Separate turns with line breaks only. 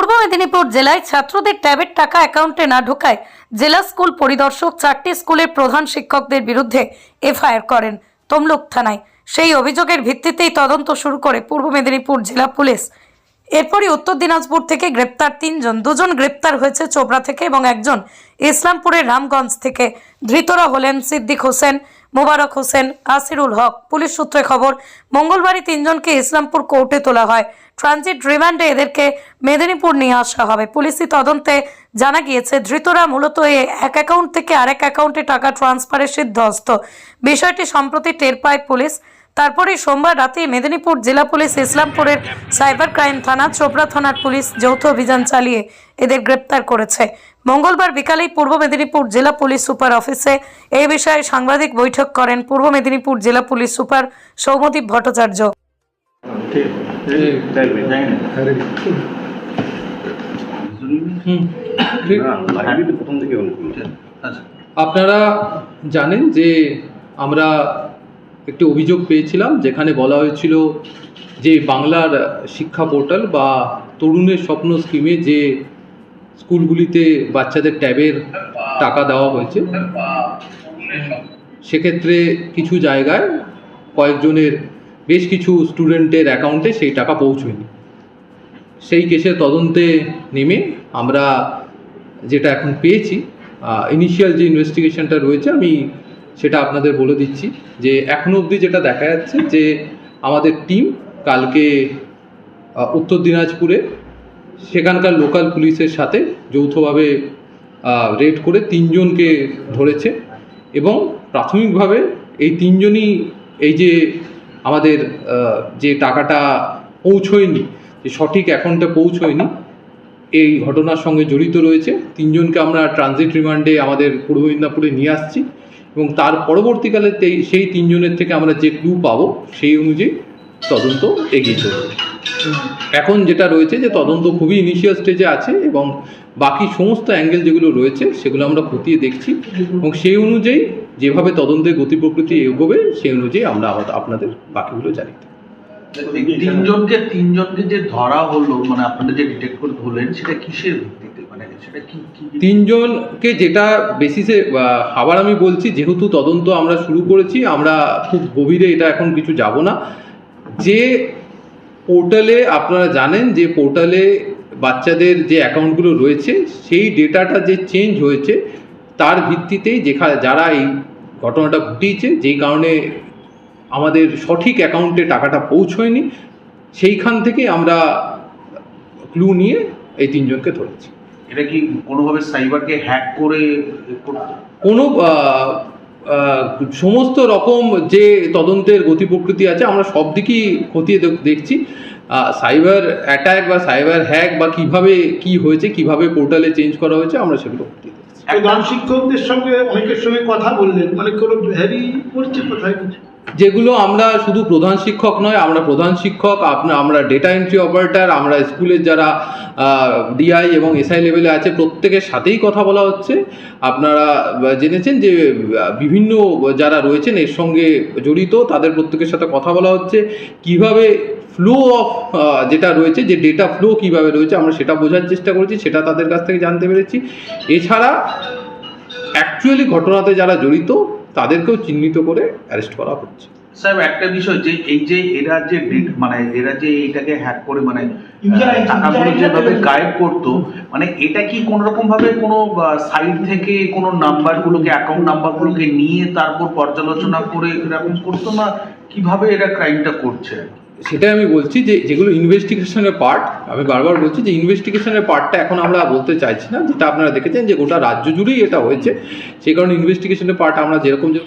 পূর্ব মেদিনীপুর জেলায় ছাত্রদের ট্যাবের টাকা অ্যাকাউন্টে না ঢোকায় জেলা স্কুল পরিদর্শক চারটি স্কুলের প্রধান শিক্ষকদের বিরুদ্ধে এফআইআর করেন তমলুক থানায়। সেই অভিযোগের ভিত্তিতেই তদন্ত শুরু করে পূর্ব মেদিনীপুর জেলা পুলিশ। এরপরই উত্তর দিনাজপুর থেকে গ্রেপ্তার তিনজন, দুজন গ্রেপ্তার হয়েছে চোপড়া থেকে এবং একজন ইসলামপুরের রামগঞ্জ থেকে। ধৃতরা হলেন সিদ্দিক হোসেন মোবারক হোসেন, আসিরুল হক। পুলিশ সূত্রে খবর, মঙ্গলবারই তিনজনকে ইসলামপুর কোর্টে তোলা হয়। ট্রানজিট রিমান্ডে এদেরকে মেদিনীপুর নিয়ে আসা হবে। পুলিশি তদন্তে জানা গিয়েছে, ধৃতরা মূলত এক অ্যাকাউন্ট থেকে আরেক অ্যাকাউন্টে টাকা ট্রান্সফারের সিদ্ধহস্ত। বিষয়টি সম্প্রতি টের পায় পুলিশ। তারপরে সোমবার রাতে মেদিনীপুর জেলা পুলিশ ইসলামপুরের সাইবার ক্রাইম থানা, চোপড়া থানার পুলিশ যৌথ অভিযান চালিয়ে এদের গ্রেপ্তার করেছে। মঙ্গলবার বিকালে পূর্ব মেদিনীপুর জেলা পুলিশ সুপার অফিসে এই বিষয়ে সাংবাদিক বৈঠক করেন পূর্ব মেদিনীপুর জেলা পুলিশ সুপার সৌমদীপ ভট্টাচার্য।
আপনারা জানেন যে আমরা একটি অভিযোগ পেয়েছিলাম যেখানে বলা হয়েছিল যে বাংলার শিক্ষা পোর্টাল বা তরুণের স্বপ্ন স্কিমে যে স্কুলগুলিতে বাচ্চাদের ট্যাবের টাকা দেওয়া হয়েছে। সেক্ষেত্রে কিছু জায়গায় কয়েকজনের বেশ কিছু স্টুডেন্টের অ্যাকাউন্টে সেই টাকা পৌঁছয়নি। সেই কেসের তদন্তে নেমে আমরা যেটা এখন পেয়েছি ইনিশিয়াল যে ইনভেস্টিগেশনটা রয়েছে, আমি সেটা আপনাদের বলে দিচ্ছি যে এখনও অবধি যেটা দেখা যাচ্ছে যে আমাদের টিম কালকে উত্তর দিনাজপুরে সেখানকার লোকাল পুলিশের সাথে যৌথভাবে রেড করে তিনজনকে ধরেছে এবং প্রাথমিকভাবে এই তিনজনই এই যে আমাদের যে টাকাটা পৌঁছয়নি, যে সঠিক অ্যাকাউন্টে পৌঁছয়নি, এই ঘটনার সঙ্গে জড়িত রয়েছে। তিনজনকে আমরা ট্রানজিট রিমান্ডে আমাদের পূর্ব মেদিনীপুরে নিয়ে আসছি এবং তার পরবর্তীকালে সেই তিনজনের থেকে আমরা যে ক্লু পাবো, সেই অনুযায়ী তদন্ত এগিয়ে চলবে। এখন যেটা রয়েছে যে তদন্ত খুবই ইনিশিয়াল স্টেজে আছে এবং বাকি সমস্ত অ্যাঙ্গেল যেগুলো রয়েছে সেগুলো আমরা খতিয়ে দেখছি এবং সেই অনুযায়ী যেভাবে তদন্তের গতি প্রকৃতি এগোবে সেই অনুযায়ী আমরা আপনাদের বাকিগুলো জানি।
তিনজনকে তিনজনকে যে ধরা হলো মানে আপনারা যে ডিটেক্ট করে ধরলেন সেটা কিসের ভিত্তিতে? মানে সেটা কি
তিনজনকে যেটা বেসিসে আবার আমি বলছি যেহেতু তদন্ত আমরা শুরু করেছি আমরা খুব গভীরে এটা এখন কিছু যাব না। যে পোর্টালে আপনারা জানেন যে পোর্টালে বাচ্চাদের যে অ্যাকাউন্টগুলো রয়েছে সেই ডেটাটা যে চেঞ্জ হয়েছে তার ভিত্তিতেই যেখানে যারা এই ঘটনাটা ঘটিয়েছে যেই কারণে আমাদের সঠিক অ্যাকাউন্টে টাকাটা পৌঁছয়নি সেইখান থেকে আমরা ক্লু নিয়ে এই তিনজনকে ধরেছি।
এটা কি কোনোভাবে সাইবারকে হ্যাক করে
কোনো সমস্ত রকম যে তদন্তের গতি প্রকৃতি আছে, আমরা সব দিকই খতিয়ে দেখছি। সাইবার অ্যাটাক বা সাইবার হ্যাক বা কীভাবে কি হয়েছে, কীভাবে পোর্টালে চেঞ্জ করা হয়েছে, আমরা সেগুলো খতিয়ে দেখছি।
শিক্ষকদের সঙ্গে অনেকের সঙ্গে কথা বললেন মানে কোনো হ্যারি করছে কোথায়? কিছু
যেগুলো আমরা শুধু প্রধান শিক্ষক নয়, আমরা প্রধান শিক্ষক আপনার আমরা ডেটা এন্ট্রি অপারেটর আমরা স্কুলের যারা ডিআই এবং এসআই লেভেলে আছে, প্রত্যেকের সাথেই কথা বলা হচ্ছে। আপনারা জেনেছেন যে বিভিন্ন যারা রয়েছেন, এর সঙ্গে জড়িত, তাদের প্রত্যেকের সাথে কথা বলা হচ্ছে। কীভাবে ফ্লো অফ যেটা রয়েছে, যে ডেটা ফ্লো কীভাবে রয়েছে, আমরা সেটা বোঝার চেষ্টা করেছি, সেটা তাদের কাছ থেকে জানতে পেরেছি। এছাড়া অ্যাকচুয়ালি ঘটনাতে যারা জড়িত তাদেরকেও চিহ্নিত করে অ্যারেস্ট করা হচ্ছে।
স্যার একটা বিষয় যে এই যে এরা যে ডেট মানে এরা যে এটাকে হ্যাক করে মানে টাকাগুলো যেভাবে গায়েব করতো মানে এটা কি কোনো রকম ভাবে কোনো সাইট থেকে কোনো নাম্বারগুলোকে অ্যাকাউন্ট নাম্বারগুলোকে নিয়ে তারপর পর্যালোচনা করে এরকম করতো না কীভাবে এরা ক্রাইমটা করছে
সেটাই আমি বলছি যে যেগুলো ইনভেস্টিগেশনের পার্ট আমি বারবার বলছি যে ইনভেস্টিগেশনের পার্টটা এখন আমরা বলতে চাইছি না, যেটা আপনারা দেখেছেন যে গোটা রাজ্য জুড়েই এটা হয়েছে। সেই কারণে ইনভেস্টিগেশনের পার্ট আমরা যেরকম যে